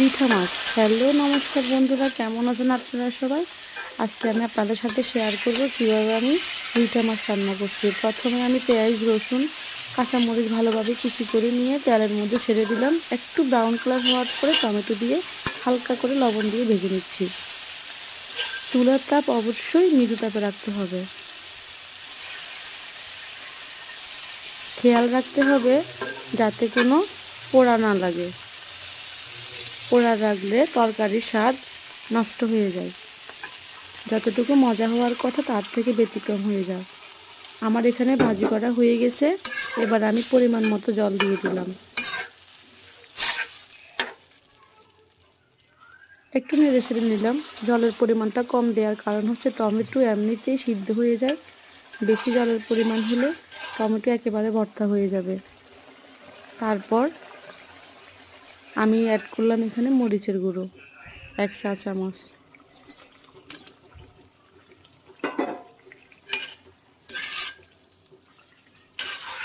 রিঠা মাছ। Hello, নমস্কার বন্ধুরা, কেমন আছেন আপনারা সবাই? আজকে আমি আপনাদের সাথে শেয়ার করব কীভাবে আমি রিঠা মাছ রান্না করছি। প্রথমে আমি পেঁয়াজ, রসুন, কাঁচামরিচ ভালোভাবে কুচি করে নিয়ে তেলের মধ্যে ছেড়ে দিলাম। একটু ব্রাউন কালার হওয়ার পরে টমেটো দিয়ে হালকা করে লবণ দিয়ে ভেজে নিচ্ছি। চুলার তাপ অবশ্যই মৃদু তাপে রাখতে হবে। খেয়াল রাখতে হবে যাতে কোনো পোড়া না লাগে। পোড়া রাখলে তরকারির স্বাদ নষ্ট হয়ে যায়। যতটুকু মজা হওয়ার কথা তার থেকে ব্যতিক্রম হয়ে যায় আমার এখানে ভাজি করা হয়ে গেছে, এবার আমি পরিমাণ মতো জল দিয়ে দিলাম। একটু নেড়ে ছেড়ে নিলাম। জলের পরিমাণটা কম দেওয়ার কারণ হচ্ছে টমেটো এমনিতেই সিদ্ধ হয়ে যায়। বেশি জলের পরিমাণ হলে টমেটো একেবারে ভর্তা হয়ে যাবে। তারপর আমি অ্যাড করলাম এখানে মরিচের গুঁড়ো, এক চা চামচ।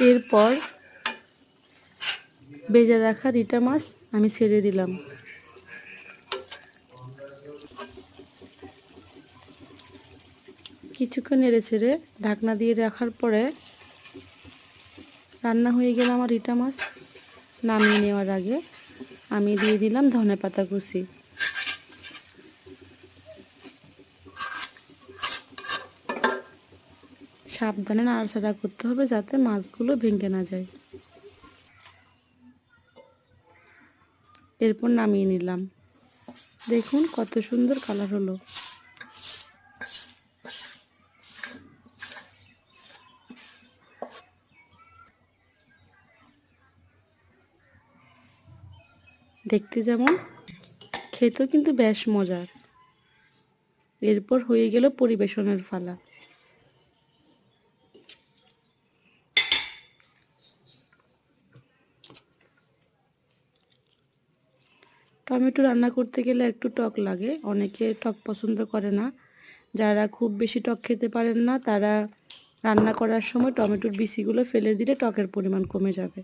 এরপর বেজে রাখা রিটা মাছ আমি ছেড়ে দিলাম। কিছুক্ষণ নেড়ে ছেড়ে ঢাকনা দিয়ে রাখার পরে রান্না হয়ে গেল আমার রিটা মাছ, নামিয়ে নেওয়ার আগে। আমি দিয়ে দিলাম ধনে পাতা কুচি। সাবধানে নাড়াচাড়া করতে হবে যাতে মাছগুলো ভেঙে না যায়। এরপর নামিয়ে নিলাম। দেখুন কত সুন্দর কালার হলো। দেখতে যেমন, খেতেও কিন্তু বেশ মজার। এরপর হয়ে গেল পরিবেশনের ফালা। টমেটো রান্না করতে গেলে একটু টক লাগে, অনেকে টক পছন্দ করে না। যারা খুব বেশি টক খেতে পারেন না, তারা রান্না করার সময় টমেটোর বিচিগুলো ফেলে দিলে টকের পরিমাণ কমে যাবে।